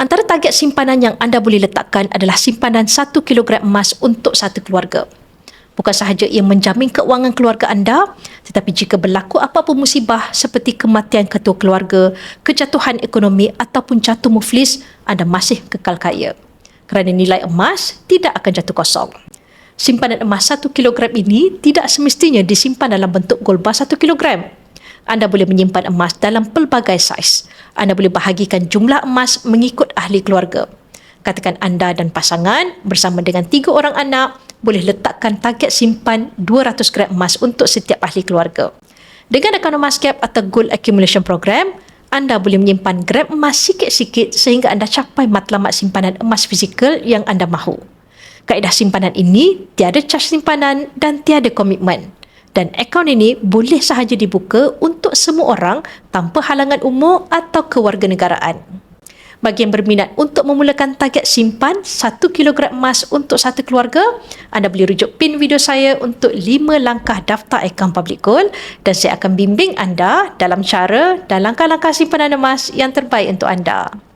Antara target simpanan yang anda boleh letakkan adalah simpanan 1 kg emas untuk satu keluarga. Bukan sahaja ia menjamin keuangan keluarga anda, tetapi jika berlaku apa-apa musibah seperti kematian ketua keluarga, kejatuhan ekonomi ataupun jatuh muflis, anda masih kekal kaya. Kerana nilai emas tidak akan jatuh kosong. Simpanan emas 1 kg ini tidak semestinya disimpan dalam bentuk gol bar 1 kg anda boleh menyimpan emas dalam pelbagai saiz. Anda boleh bahagikan jumlah emas mengikut ahli keluarga. Katakan anda dan pasangan bersama dengan tiga orang anak boleh letakkan target simpan 200 gram emas untuk setiap ahli keluarga. Dengan akaun emas cap atau gold accumulation program, anda boleh menyimpan gram emas sikit-sikit sehingga anda capai matlamat simpanan emas fizikal yang anda mahu. Kaedah simpanan ini tiada cas simpanan dan tiada komitmen dan akaun ini boleh sahaja dibuka untuk semua orang tanpa halangan umur atau kewarganegaraan. Bagi yang berminat untuk memulakan target simpan 1 kg emas untuk satu keluarga, anda boleh rujuk pin video saya untuk 5 langkah daftar akaun public gold dan saya akan bimbing anda dalam cara dan langkah-langkah simpanan emas yang terbaik untuk anda.